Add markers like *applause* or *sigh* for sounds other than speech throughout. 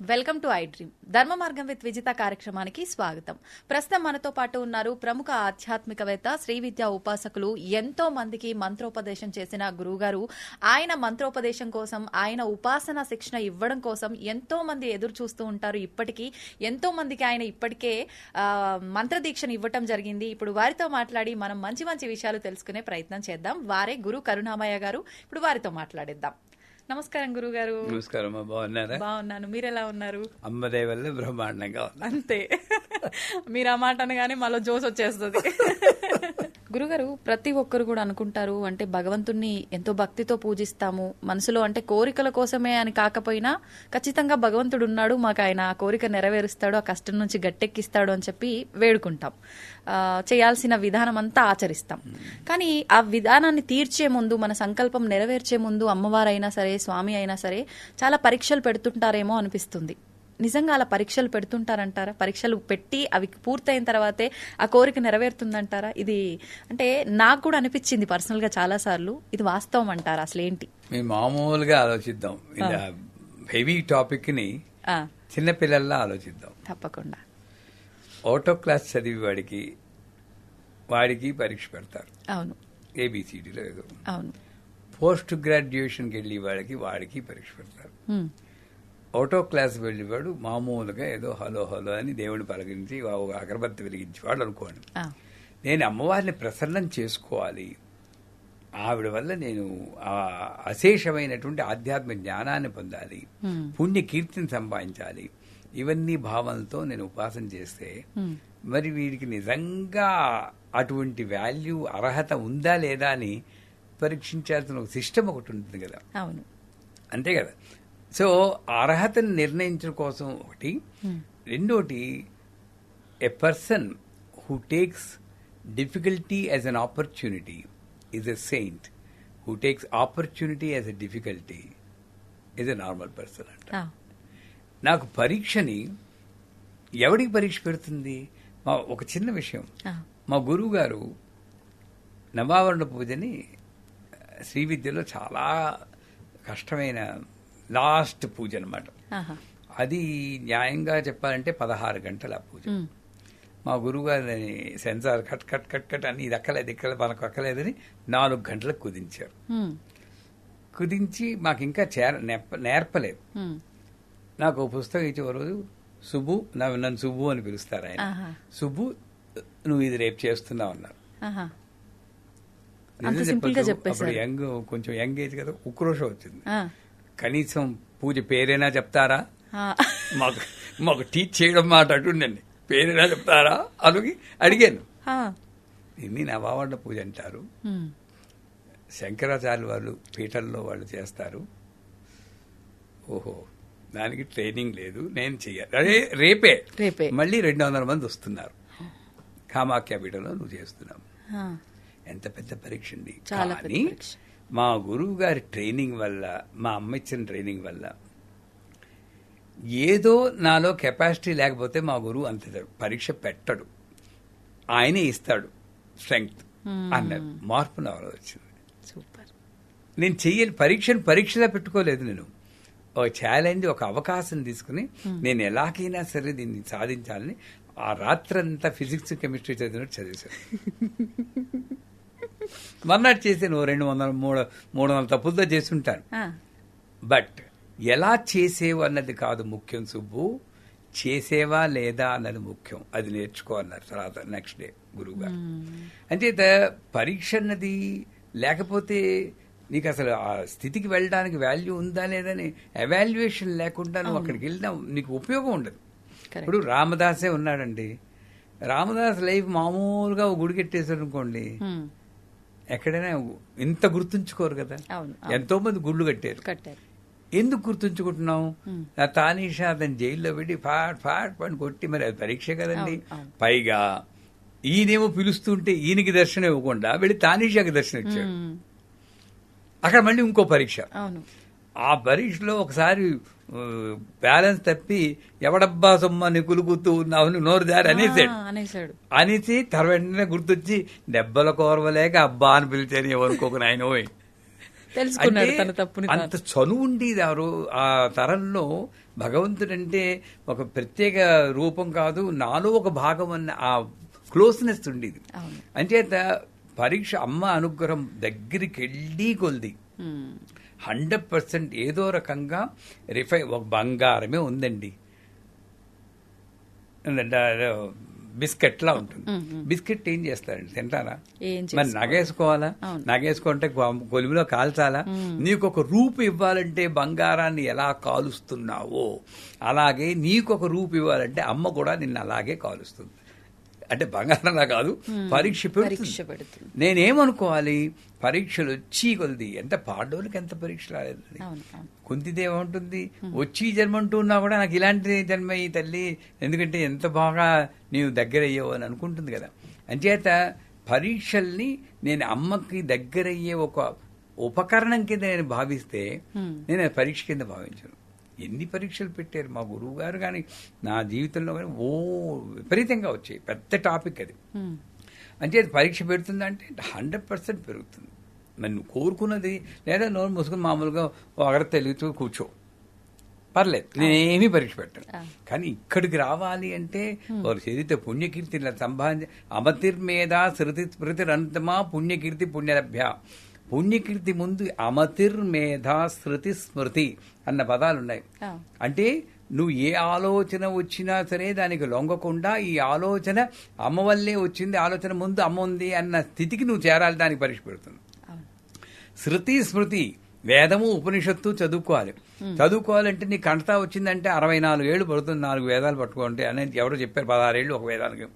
Welcome to i dream. ధర్మ మార్గం with Vijitha కార్యక్రమానికి స్వాగతం. ప్రస్తుతం మనతో పాటు ఉన్నారు ప్రముఖ ఆధ్యాత్మికవేత్త శ్రీ విద్యా ఉపాసకులు ఎంతో మందికి మంత్రోపదేశం చేసిన గురువుగారు. ఆయన మంత్రోపదేశం కోసం ఆయన ఉపాసన శిక్షణ ఇవ్వడం కోసం ఎంతో మంది ఎదురు చూస్తూ ఉంటారు ఇప్పటికీ. ఎంతో మందికి ఆయన ఇప్పటికే మంత్రదీక్షను ఇవ్వటం జరిగింది. ఇప్పుడు వారితో మాట్లాడి మనం మంచి మంచి విషయాలు తెలుసుకునే ప్రయత్నం చేద్దాం. వారే గురు కరుణామయ్య గారు. ఇప్పుడు వారితో మాట్లాడేద్దాం. నమస్కారం గురుగారు. నమస్కారం బాగున్నారా? బాగున్నాను. మీరు ఎలా ఉన్నారు? అమ్మదే వల్ల బ్రహ్మాండంగా అంతే. మీరు ఆ మాట అనగానే మళ్ళీ జోస్ వచ్చేస్తుంది. *laughs* గురుగారు ప్రతి ఒక్కరు కూడా అనుకుంటారు అంటే భగవంతుణ్ణి ఎంతో భక్తితో పూజిస్తాము. మనసులో అంటే కోరికల కోసమే అని కాకపోయినా ఖచ్చితంగా భగవంతుడు ఉన్నాడు మాకు ఆయన ఆ కోరిక నెరవేరుస్తాడు ఆ కష్టం నుంచి గట్టెక్కిస్తాడు అని చెప్పి వేడుకుంటాం. చేయాల్సిన విధానం అంతా ఆచరిస్తాం. కానీ ఆ విధానాన్ని తీర్చే ముందు మన సంకల్పం నెరవేర్చే ముందు అమ్మవారైనా సరే స్వామి అయినా సరే చాలా పరీక్షలు పెడుతుంటారేమో అనిపిస్తుంది. నిజంగా అలా పరీక్షలు పెడుతుంటారంటారా? పరీక్షలు పెట్టి అవి పూర్తయిన తర్వాతే ఆ కోరిక నెరవేరుతుందంటారా? ఇది అంటే నాకు కూడా అనిపించింది పర్సనల్గా చాలా సార్లు ఇది వాస్తవం అంటారా? అసలు ఏంటి మేము మామూలుగా ఆలోచిద్దాం. ఇలా హెవీ టాపిక్ని చిన్నపిల్లల్లా ఆలోచిద్దాం. తప్పకుండా. ఆటో క్లాస్ చదివి వాడికి వాడికి పరీక్ష పెడతారు. అవును. ఏబిసిడిలో ఏదో. అవును. పోస్ట్ గ్రాడ్యుయేషన్కి వెళ్ళి వాడికి వాడికి పరీక్ష పెడతారు. ఆటో క్లాస్ వెళ్ళేవాడు మామూలుగా ఏదో హలో హలో అని దేవుని పలకరించి అగరబత్తి వెలిగించి వాడు అనుకోండి నేను అమ్మవారిని ప్రసన్నం చేసుకోవాలి. ఆవిడ వల్ల నేను ఆ అశేషమైనటువంటి ఆధ్యాత్మిక జ్ఞానాన్ని పొందాలి. పుణ్య కీర్తిని సంపాదించాలి. ఇవన్నీ భావనలతో నేను ఉపాసన చేస్తే. మరి వీడికి నిజంగా అటువంటి వాల్యూ అర్హత ఉందా లేదా అని పరీక్షించాల్సిన ఒక సిస్టమ్ ఒకటి ఉంటుంది కదా. అవును. అంతే కదా. సో అర్హతను నిర్ణయించడం కోసం ఒకటి. రెండోటి a person who takes difficulty as an opportunity is a saint who takes opportunity as a difficulty is a normal person అంట. ఆ, నాకు పరీక్షని ఎవడికి పరీక్ష పెడుతుంది? మా ఒక చిన్న విషయం. ఆ, మా గురువు గారు నవావరణ పూజని శ్రీ విద్యలో చాలా కష్టమైన లాస్ట్ పూజ అనమాట అది న్యాయంగా చెప్పాలంటే పదహారు గంటల పూజ. మా గురువుగారిని censor cut cut cut cut అని ఇది అక్కలేదు ఇక్కడ మనకు అక్కలేదని నాలుగు గంటలకు కుదించారు. కుదించి మాకు ఇంకా చేర నేర్పలేదు. నాకు పుస్తకం ఇచ్చి ఒక రోజు సుబ్బు నా- నన్ను సుబ్బు అని పిలుస్తారు ఆయన. సుబ్బు నువ్వు ఇది రేపు చేస్తున్నావు అన్నారు. నిజం. అప్పుడు యంగ్ కొంచెం యంగ్ ఏజ్ కదా ఉక్రోషం వచ్చింది. కనీసం పూజ పేరైనా చెప్తారా? మాకు మాకు టీచ్ చేయడం మాట అటుండండి. పేరైనా చెప్తారా? అని అడిగాను. దీన్ని నవావరణ పూజ అంటారు. శంకరాచార్య వాళ్ళు పీఠంలో వాళ్ళు చేస్తారు. ఓహో దానికి ట్రైనింగ్ లేదు. నేను చెయ్యాలి. అదే రేపే. రేపే. మళ్ళీ రెండు వందల మంది వస్తున్నారు. కామాఖ్య పీఠంలో నువ్వు చేస్తున్నావు. ఎంత పెద్ద పరీక్ష అండి. చాలా కానీ. మా గురువు గారి ట్రైనింగ్ వల్ల మా అమ్మ ఇచ్చిన ట్రైనింగ్ వల్ల ఏదో నాలో కెపాసిటీ లేకపోతే మా గురువు అంత పరీక్ష పెట్టడు. ఆయనే ఇస్తాడు స్ట్రెంగ్త్ అన్నారు మార్పు నాలో వచ్చింది. సూపర్. నేను చెయ్యని పరీక్షను పరీక్షలా పెట్టుకోలేదు నేను. ఒక ఛాలెంజ్ ఒక అవకాశం తీసుకుని నేను ఎలాగైనా సరే దీన్ని సాధించాలని ఆ రాత్రంతా ఫిజిక్స్ కెమిస్ట్రీ చదివినట్టు చదివేశాను. *laughs* మర్నాడు చేస్తే నువ్వు రెండు వందల మూడు మూడు వందల తప్పులతో చేస్తుంటాను బట్ ఎలా చేసేవు అన్నది కాదు ముఖ్యం సుబ్బు. చేసేవా లేదా అన్నది ముఖ్యం. అది నేర్చుకో అన్నారు తర్వాత నెక్స్ట్ డే గురువు గారు అంటే ద- పరీక్ష అన్నది లేకపోతే నీకు అసలు ఆ స్థితికి వెళ్ళడానికి వాల్యూ ఉందా లేదని ఎవాల్యుయేషన్ లేకుండా నువ్వు అక్కడికి వెళ్ళినా నీకు ఉపయోగం ఉండదు. ఇప్పుడు రామదాసే ఉన్నాడండి. రామదాస్ లైఫ్ మామూలుగా గుడి కట్టేశారు అనుకోండి. ఎక్కడైనా ఇంత గుర్తుంచుకోరు కదా. ఎంతో మంది గుళ్ళు కట్టారు. కట్టారు. ఎందుకు గుర్తుంచుకుంటున్నాం నా తానీషా అతని జైల్లో పెట్టి ఫాట్ ఫాట్ పని కొట్టి మరి అది పరీక్ష కదండి. పైగా ఈయనేమో పిలుస్తుంటే ఈయనకి దర్శనం ఇవ్వకుండా వెళ్ళి తానీషాకి దర్శనం ఇచ్చాడు. అక్కడ మళ్ళీ ఇంకో పరీక్ష. ఆ పరీక్షలో ఒకసారి బ్యాలెన్స్ తప్పి ఎవడబ్బా సొమ్మని కులుకుతూ ఉన్నావు నోరు దారి అనేసాడు అనేసాడు అనేసి తర వెంటనే గుర్తొచ్చి దెబ్బల కోరవలేక అబ్బా అని పిలిచాను ఎవరికొక నాయన పోయి తెలుసుకున్నాడు అంటే తన తప్పుని తాను. అంత చనువు ఉండేది ఆ రో ఆ తరంలో భగవంతుడంటే ఒక ప్రత్యేక రూపం కాదు నాలో ఒక భాగం అన్న ఆ క్లోజ్నెస్ ఉండేది. అంచేత పరీక్ష అమ్మ అనుగ్రహం దగ్గరికి వెళ్ళి కొలిది. హండ్రెడ్ పర్సెంట్ ఏదో రకంగా రిఫై ఒక బంగారమే ఉందండి. బిస్కెట్ లా ఉంటుంది. బిస్కెట్ ఏం చేస్తారండి? తింటారా? మరి. నగేసుకోవాలా. నగేసుకుంటే గొ- కొలిమిలో కాల్చాలా? నీకు ఒక రూపు ఇవ్వాలంటే బంగారాన్ని ఎలా కాలుస్తున్నావో అలాగే నీకు ఒక రూపు ఇవ్వాలంటే అమ్మ కూడా నిన్ను అలాగే కాలుస్తుంది. అంటే బంగారంలా కాదు పరీక్ష పెడుతుంది. నేనేమనుకోవాలి పరీక్షలు వచ్చి కొలిది. ఎంత పాడోళ్ళకి ఎంత పరీక్ష కుంతిదేవి ఉంటుంది వచ్చి జన్మ అంటూ ఉన్నా కూడా నాకు ఇలాంటి జన్మ ఈ తల్లి ఎందుకంటే ఎంత బాగా నీవు దగ్గరయ్యావు అని అనుకుంటుంది కదా. అంచేత పరీక్షల్ని నేను అమ్మకి దగ్గరయ్యే ఒక ఉపకరణం కింద నేను భావిస్తే నేను పరీక్ష కింద భావించను. ఎన్ని పరీక్షలు పెట్టారు? మా గురువు గారు కానీ నా జీవితంలో కానీ ఓ విపరీతంగా వచ్చాయి. పెద్ద టాపిక్ అది. అంటే అది పరీక్ష పెడుతుందంటే హండ్రెడ్ పర్సెంట్ పెరుగుతుంది. మరి నువ్వు కోరుకున్నది లేదా నోరు మూసుకుని మామూలుగా ఒకరి తెలుగుతూ కూర్చో. పర్లేదు. నేనేమీ పరీక్ష పెట్టను. కానీ ఇక్కడికి రావాలి అంటే వారు చదివితే పుణ్యకీర్తి సంపాదించ అమతిర్మేధ శృతి స్మృతిరంతమా పుణ్యకీర్తి పుణ్యలభ్య. పుణ్యకీర్తి ముందు అమతిర్మేధ శృతి స్మృతి అన్న పదాలు ఉన్నాయి. అంటే నువ్వు ఏ ఆలోచన వచ్చినా సరే దానికి లొంగకుండా ఈ ఆలోచన అమ్మ వల్లే వచ్చింది ఆలోచన ముందు అమ్మ ఉంది అన్న స్థితికి నువ్వు చేరాలి దానికి పరీక్ష పెడుతుంది శృతి స్మృతి వేదము ఉపనిషత్తు చదువుకోవాలి. చదువుకోవాలంటే నీ కంటతా వచ్చిందంటే అరవై నాలుగు ఏళ్ళు పడుతుంది నాలుగు వేదాలు పట్టుకోండి అని ఎవరో చెప్పారు పదహారేళ్ళు ఒక వేదానికి.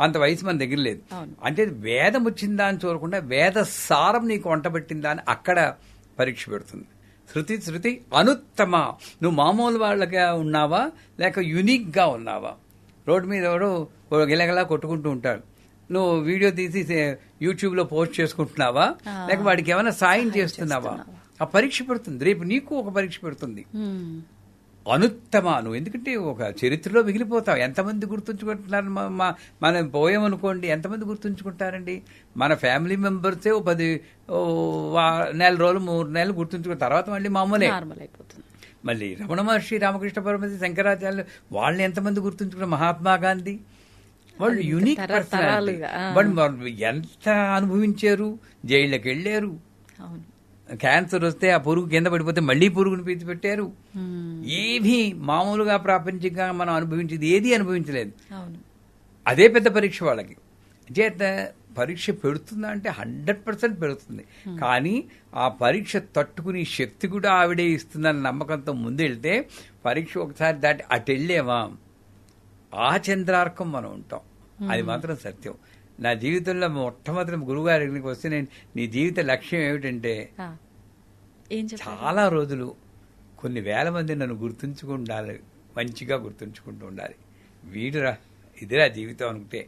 అంత వయసు మన దగ్గర లేదు. అంటే వేదం వచ్చిందా అని చూడకుండా వేద సారం నీకు వంట పెట్టిందా అని అక్కడ పరీక్ష పెడుతుంది. శృతి శృతి అనుత్తమ. నువ్వు మామూలు వాళ్ళగా ఉన్నావా? లేక యునిక్గా ఉన్నావా? రోడ్డు మీద ఎవడో ఓ గిలగలా కొట్టుకుంటూ ఉంటాడు నువ్వు వీడియో తీసి యూట్యూబ్లో పోస్ట్ చేసుకుంటున్నావా? లేక వాడికి ఏమైనా సాయం చేస్తున్నావా? ఆ పరీక్ష పెడుతుంది. రేపు నీకు ఒక పరీక్ష పెడుతుంది. అనుత్తమ నువ్వు ఎందుకంటే ఒక చరిత్రలో మిగిలిపోతావు. ఎంతమంది గుర్తుంచుకుంటున్నారు మనం పోయామనుకోండి ఎంతమంది గుర్తుంచుకుంటారండి? మన ఫ్యామిలీ మెంబర్సే ఓ పది నెల రోజులు మూడు నెలలు గుర్తుంచుకున్న తర్వాత మళ్ళీ మామూలే. మళ్ళీ రమణ మహర్షి రామకృష్ణ పరమహంస శంకరాచార్యులు వాళ్ళని ఎంతమంది గుర్తుంచుకున్నారు మహాత్మా గాంధీ. వాళ్ళు యూనిక్ ఆ. వాళ్ళు ఎంత అనుభవించారు? జైళ్ళకి వెళ్ళారు అవును. క్యాన్సర్ వస్తే ఆ పురుగు కింద పడిపోతే మళ్ళీ పురుగుని పీచి పెట్టారు. ఉమ్. ఏమీ మామూలుగా ప్రాపంచికంగా మనం అనుభవించేది ఏది అనుభవించలేదు. అదే పెద్ద పరీక్ష వాళ్ళకి. చేత పరీక్ష పెడుతుందా అంటే హండ్రెడ్ పర్సెంట్ పెడుతుంది. కానీ ఆ పరీక్ష తట్టుకునే శక్తి కూడా ఆవిడే ఇస్తుందన్న నమ్మకంతో ముందెళ్తే పరీక్ష ఒకసారి దాటి అటు వెళ్ళేవా. ఆ చంద్రార్కం మనం ఉంటాం. అది మాత్రం సత్యం. నా జీవితంలో మొట్టమొదటి గురువుగారి దగ్గరికి వస్తే నేను నీ జీవిత లక్ష్యం ఏమిటంటే చాలా రోజులు కొన్ని వేల మంది నన్ను గుర్తుంచుకుండాలి మంచిగా గుర్తుంచుకుంటూ ఉండాలి. వీడురా ఇదిరా జీవితం అనుకుంటే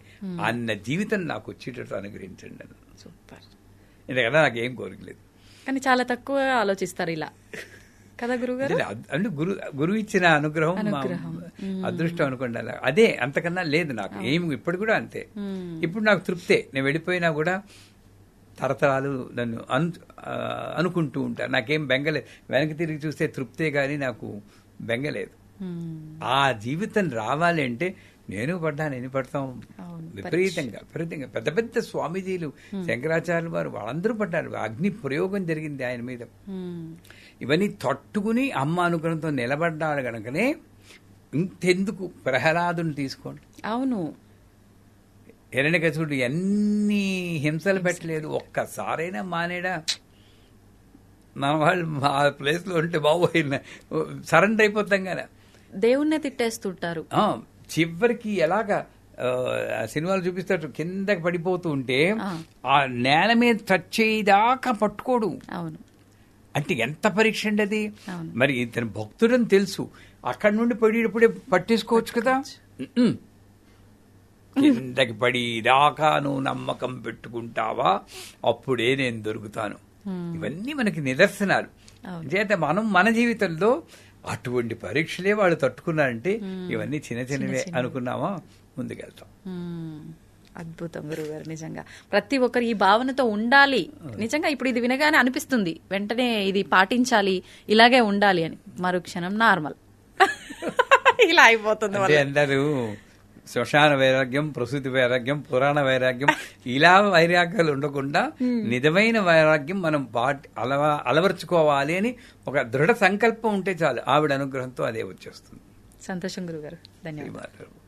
అన్న జీవితం నాకు వచ్చేటట్టు అనుగ్రహించండి సూపర్. ఎందుకంటే నాకేం కోరికలేదు కానీ చాలా తక్కువ ఆలోచిస్తారు ఇలా. కదా గురుగారు అంటే గురు గురువు ఇచ్చిన అనుగ్రహం. అదృష్టం అనుకోండి అలా. అదే అంతకన్నా లేదు నాకు. ఏమి ఇప్పుడు కూడా అంతే. ఇప్పుడు నాకు తృప్తే. నేను వెళ్ళిపోయినా కూడా తరతరాలు నన్ను అను అనుకుంటూ ఉంటాను నాకేం బెంగలేదు వెనక్కి తిరిగి చూస్తే తృప్తే కానీ నాకు బెంగలేదు. ఆ జీవితం రావాలి అంటే నేను పడ్డా నేను పడతాం. విపరీతంగా విపరీతంగా. పెద్ద పెద్ద స్వామీజీలు శంకరాచార్యులు వారు వాళ్ళందరూ పడ్డారు. అగ్ని ప్రయోగం జరిగింది ఆయన మీద. ఇవన్నీ తట్టుకుని అమ్మ అనుగ్రహంతో నిలబడ్డాడు గనుకనే ఇంతెందుకు? ప్రహ్లాదుని తీసుకోండి. అవును. హిరణ్యకశుడు ఎన్ని హింసలు పెట్టలేదు. ఒక్కసారైనా మానేడా? మన వాళ్ళు మా ప్లేస్లో ఉంటే బాబోయ్ సరెండర్ అయిపోతాం కదా. దేవుణ్ణే తిట్టేస్తుంటారు. చివరికి ఎలాగా సినిమాలు చూపిస్తాడు. కిందకి పడిపోతూ ఉంటే ఆ. నేల మీద టచ్ చేయదాకా పట్టుకోడు. అవును. అంటే ఎంత పరీక్ష అండి అది. మరి ఇతను భక్తుడని తెలుసు. అక్కడి నుండి పడేటప్పుడే పట్టేసుకోవచ్చు కదా. కిందకి పడి దాకా నువ్వు నమ్మకం పెట్టుకుంటావా? అప్పుడే నేను దొరుకుతాను. ఇవన్నీ మనకి నిదర్శనాలు. చేత మనం మన జీవితంలో అటువంటి పరీక్షలే వాళ్ళు తట్టుకున్నారంటే ఇవన్నీ చిన్న చిన్నవే అనుకున్నామా? ముందుకెళ్తాం. అద్భుతం గురుగారు నిజంగా. ప్రతి ఒక్కరు ఈ భావనతో ఉండాలి. నిజంగా ఇప్పుడు ఇది వినగానే అనిపిస్తుంది. వెంటనే ఇది పాటించాలి ఇలాగే ఉండాలి అని. మరుక్షణం నార్మల్. *laughs* ఇలా అయిపోతుంది అందరూ శ్మశాన వైరాగ్యం ప్రసూతి వైరాగ్యం పురాణ వైరాగ్యం ఇలా వైరాగ్యాలు ఉండకుండా నిజమైన వైరాగ్యం మనం పాటి అలవ అలవర్చుకోవాలి అని ఒక దృఢ సంకల్పం ఉంటే చాలు. ఆవిడ అనుగ్రహంతో అదే వచ్చేస్తుంది. సంతోషం గురుగారు ధన్యవాదాలు.